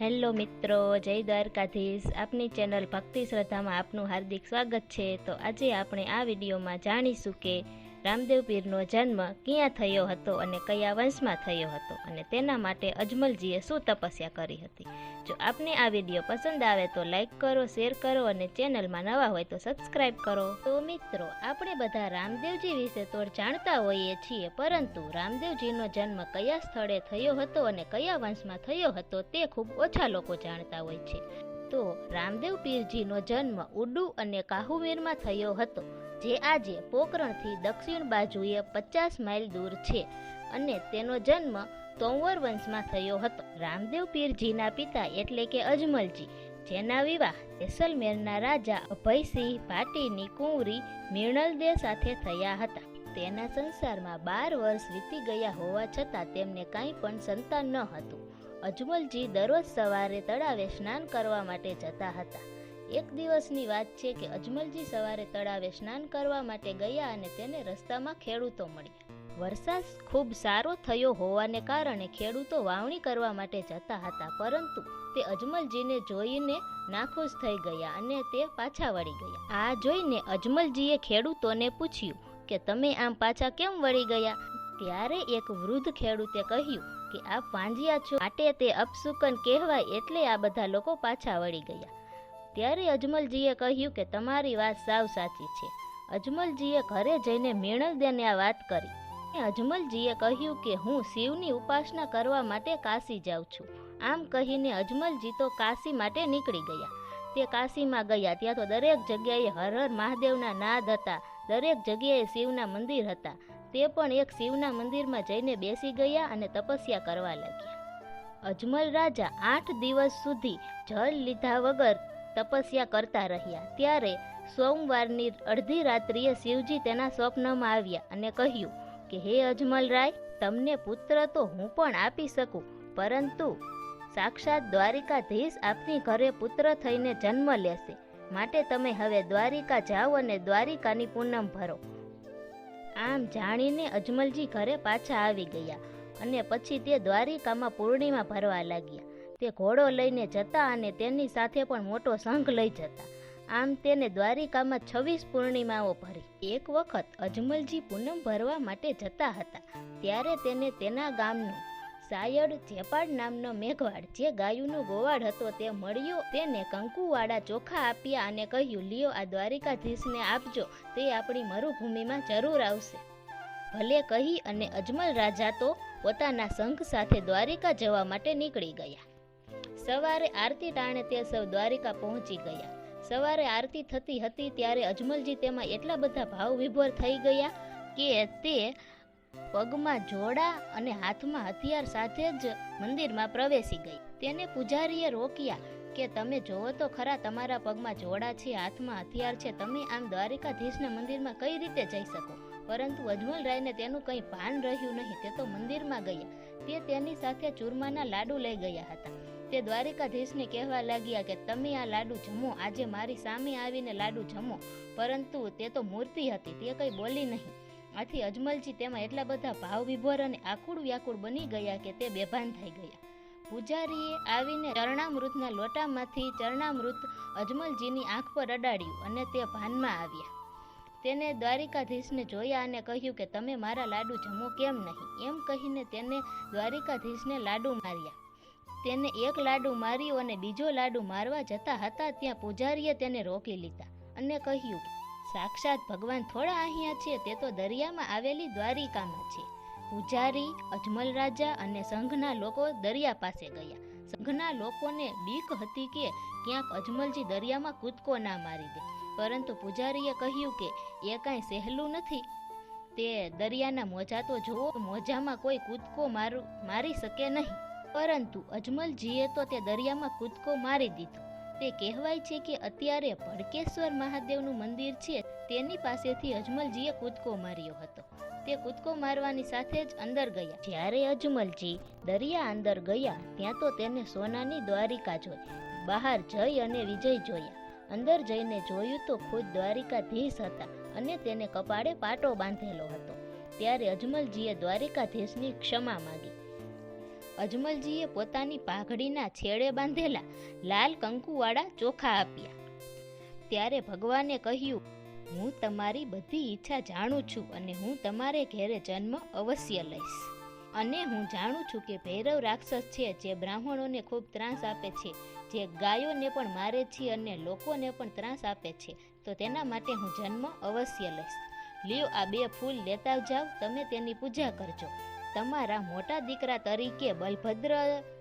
Hello મિત્રો, જય દ્વારકાધીશ. આપની ચેનલ ભક્તિ શ્રદ્ધામાં આપનું હાર્દિક સ્વાગત છે. તો આજે આપણે આ વિડીયોમાં જાણીશું કે રામદેવ પીરનો જન્મ ક્યાં થયો હતો અને કયા વંશમાં થયો હતો અને તેના માટે અજમલજીએ શું તપસ્યા કરી હતી? જો આપને આ વીડિયો પસંદ આવે તો લાઈક કરો, શેર કરો અને ચેનલમાં નવા હોય તો સબસ્ક્રાઇબ કરો. તો મિત્રો, આપણે બધા રામદેવજી વિશે તો જાણતા હોઈએ છીએ, પરંતુ રામદેવજીનો જન્મ કયા સ્થળે થયો હતો અને કયા વંશમાં થયો હતો તે ખૂબ ઓછા લોકો જાણતા હોય છે. તો રામદેવ પીરજીનો જન્મ ઉડુ અને કાહુમીરમાં થયો હતો. જે આજે પોકરણથી દક્ષિણ બાજુએ પચાસ માઇલ દૂર છે અને તેનો જન્મ તોંવર વંશમાં થયો હતો. રામદેવ પીરજીના પિતા એટલે કે અજમલજી, જેના વિવાહ જેસલમેરના રાજા અભયસિંહ ભાટીની કુંવરી મિર્ણલદે સાથે થયા હતા. તેના સંસારમાં બાર વર્ષ વીતી ગયા હોવા છતાં તેમને કાંઈ પણ સંતાન ન હતું. અજમલજી દરરોજ સવારે તળાવે સ્નાન કરવા માટે જતા હતા. એક દિવસની વાત છે કે અજમલજી સવારે તળાવે સ્નાન કરવા માટે ગયા અને તેને રસ્તામાં ખેડૂતો મળ્યા. વરસાદ ખૂબ સારો થયો હોવાને કારણે ખેડૂતો વાવણી કરવા માટે જતા હતા, પરંતુ તે અજમલજીને જોઈને નાખુશ થઈ ગયા અને તે પાછા વળી ગયા. આ જોઈને અજમલજીએ ખેડૂતોને પૂછ્યું કે, તમે આમ પાછા કેમ વળી ગયા? ત્યારે એક વૃદ્ધ ખેડૂતે કહ્યું કે આ પાંજિયા છો. માટે તે અપસુકન કહેવાય એટલે આ બધા લોકો પાછા વળી ગયા. ત્યારે અજમલજીએ કહ્યું કે તમારી વાત સાવ સાચી છે. અજમલજીએ ઘરે જઈને મેણલદેને આ વાત કરી. અજમલજીએ કહ્યું કે હું શિવની ઉપાસના કરવા માટે કાશી જાઉં છું. આમ કહીને અજમલજી તો કાશી માટે નીકળી ગયા. તે કાશીમાં ગયા. ત્યાં તો દરેક જગ્યાએ હર હર મહાદેવના નાદ હતા. દરેક જગ્યાએ શિવના મંદિર હતા. તે પણ એક શિવના મંદિરમાં જઈને બેસી ગયા અને તપસ્યા કરવા લાગ્યા. અજમલ રાજા આઠ દિવસ સુધી જળ લીધા વગર તપસ્યા કરતા રહ્યા. ત્યારે સોમવારની અડધી રાત્રિએ શિવજી તેના સ્વપ્નમાં આવ્યા અને કહ્યું કે, હે અજમલ રાય, તમને પુત્ર તો હું પણ આપી શકું, પરંતુ સાક્ષાત દ્વારિકાધીશ આપની ઘરે પુત્ર થઈને જન્મ લેશે. માટે તમે હવે દ્વારિકા જાઓ અને દ્વારિકાની પૂનમ ભરો. આમ જાણીને અજમલજી ઘરે પાછા આવી ગયા અને પછી તે દ્વારિકામાં પૂર્ણિમા ભરવા લાગ્યા. તે ઘોડો લઈને જતા અને તેની સાથે પણ મોટો સંઘ લઈ જતા. આમ તેને દ્વારિકામાં છવ્વીસ પૂર્ણિમાઓ ભરી. એક વખત અજમલજી પૂનમ ભરવા માટે જતા હતા. ત્યારે તેને તેના ગામનો સાયડ જેપાડ નામનો મેઘવાડ, જે ગાયુનો ગોવાડ હતો તે મળ્યો. તેને કંકુવાળા ચોખા આપ્યા અને કહ્યું, લ્યો આ દ્વારિકાધીશને આપજો. તે આપણી મરુભૂમિમાં જરૂર આવશે. ભલે કહી અને અજમલ રાજા તો પોતાના સંઘ સાથે દ્વારિકા જવા માટે નીકળી ગયા. સવારે આરતી ટાણે તે સૌ દ્વારિકા પહોંચી ગયા. સવારે આરતી થતી હતી ત્યારે અજમલજી તેમાં એટલા બધા ભાવ વિભોર થઈ ગયા કે તે પગમાં જોડા અને હાથમાં હથિયાર સાથે જ મંદિરમાં પ્રવેશી ગઈ. તેને પૂજારીએ રોક્યા કે, તમે જોવો તો ખરા, તમારા પગમાં જોડા છે, હાથમાં હથિયાર છે, તમે આમ દ્વારિકાધીશના મંદિરમાં કઈ રીતે જઈ શકો? પરંતુ અજમલ રાયને તેનું કંઈ ભાન રહ્યું નહીં, તે તો મંદિરમાં ગયા. તે તેની સાથે ચૂરમાના લાડુ લઈ ગયા હતા. તે દ્વારિકાધીશને કહેવા લાગ્યા કે તમે આ લાડુ જમો, આજે મારી સામે આવીને લાડુ જમો. પરંતુ તે તો મૂર્તિ હતી, તે કંઈ બોલી નહીં. આથી અજમલજી તેમાં એટલા બધા ભાવ વિભોર અને આકુળ વ્યાકુળ બની ગયા કે તે બેભાન થઈ ગયા. પૂજારીએ આવીને ચરણામૃતના લોટામાંથી ચરણામૃત અજમલજીની આંખ પર અડાડ્યું અને તે ભાનમાં આવ્યા. તેને દ્વારિકાધીશને જોયા અને કહ્યું કે તમે મારા લાડુ જમો કેમ નહીં? એમ કહીને તેને દ્વારિકાધીશને લાડુ માર્યા. તેને એક લાડુ માર્યો અને બીજો લાડુ મારવા જતા હતા ત્યાં પૂજારીએ તેને રોકી લીધા અને કહ્યું, સાક્ષાત ભગવાન થોડા અહીંયા છે, તે તો દરિયામાં આવેલી દ્વારિકામાં છે. પૂજારી, અજમલ રાજા અને સંઘના લોકો દરિયા પાસે ગયા. સંઘના લોકોને બીક હતી કે ક્યાંક અજમલજી દરિયામાં કૂદકો ના મારી દે. પરંતુ પૂજારીએ કહ્યું કે, એ કાંઈ સહેલું નથી. તે દરિયાના મોજા તો જુઓ, મોજામાં કોઈ કૂદકો મારું, મારી શકે નહીં. પરંતુ અજમલજીએ તો તે દરિયામાં કૂદકો મારી દીધો. તે કહેવાય છે કે અત્યારે ભડકેશ્વર મહાદેવનું મંદિર છે, તેની પાસેથી અજમલજીએ કૂદકો માર્યો હતો. તે કૂદકો મારવાની સાથે જ અંદર ગયા. જ્યારે અજમલજી દરિયા અંદર ગયા, ત્યાં તો તેને સોનાની દ્વારિકા જોઈ. બહાર જઈ અને વિજય જોયા. અંદર જઈને જોયું તો ખુદ દ્વારિકાધીશ હતા અને તેને કપાળે પાટો બાંધેલો હતો. ત્યારે અજમલજીએ દ્વારિકાધીશની ક્ષમા માગી. અજમલજીએ પોતાની પાઘડીના છેડે બાંધેલા લાલ કંકુવાળા ચોખા આપ્યા. ત્યારે ભગવાને કહ્યું, હું તમારી બધી ઈચ્છા જાણું છું અને હું તમારે ઘેરે જન્મ અવશ્ય લઈશ. અને હું જાણું છું કે ભૈરવ રાક્ષસ છે જે બ્રાહ્મણોને ખૂબ ત્રાસ આપે છે, જે ગાયોને પણ મારે છે અને લોકોને પણ ત્રાસ આપે છે, તો તેના માટે હું જન્મ અવશ્ય લઈશ. લ્યો આ બે ફૂલ લેતા જાઓ, તમે તેની પૂજા કરજો. તમારા મોટા દીકરા તરીકે બલભદ્ર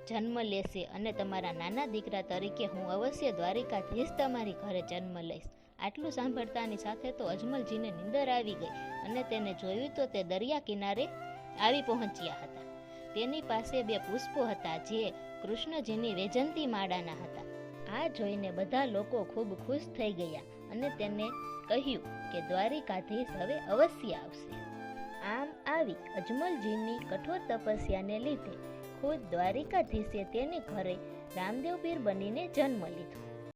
જન્મ લેશે અને તમારા નાના દીકરા તરીકે હું અવશ્ય દ્વારિકાધીશ તમારી ઘરે જન્મ લઈશ. આટલું સાંભળતાની સાથે તો અજમલજીને નીંદર આવી ગઈ અને તેને જોયું તો તે દરિયા કિનારે આવી પહોંચ્યા હતા. તેની પાસે બે પુષ્પો હતા જે કૃષ્ણજીની વેજંતી માળાના હતા. આ જોઈને બધા લોકો ખૂબ ખુશ થઈ ગયા અને તેને કહ્યું કે દ્વારિકાધીશ હવે અવશ્ય આવશે. આમ આવી અજમલજીની કઠોર તપસ્યાને લીધે ખુદ દ્વારિકાધીશે તેને ઘરે રામદેવ પીર બનીને જન્મ લીધો.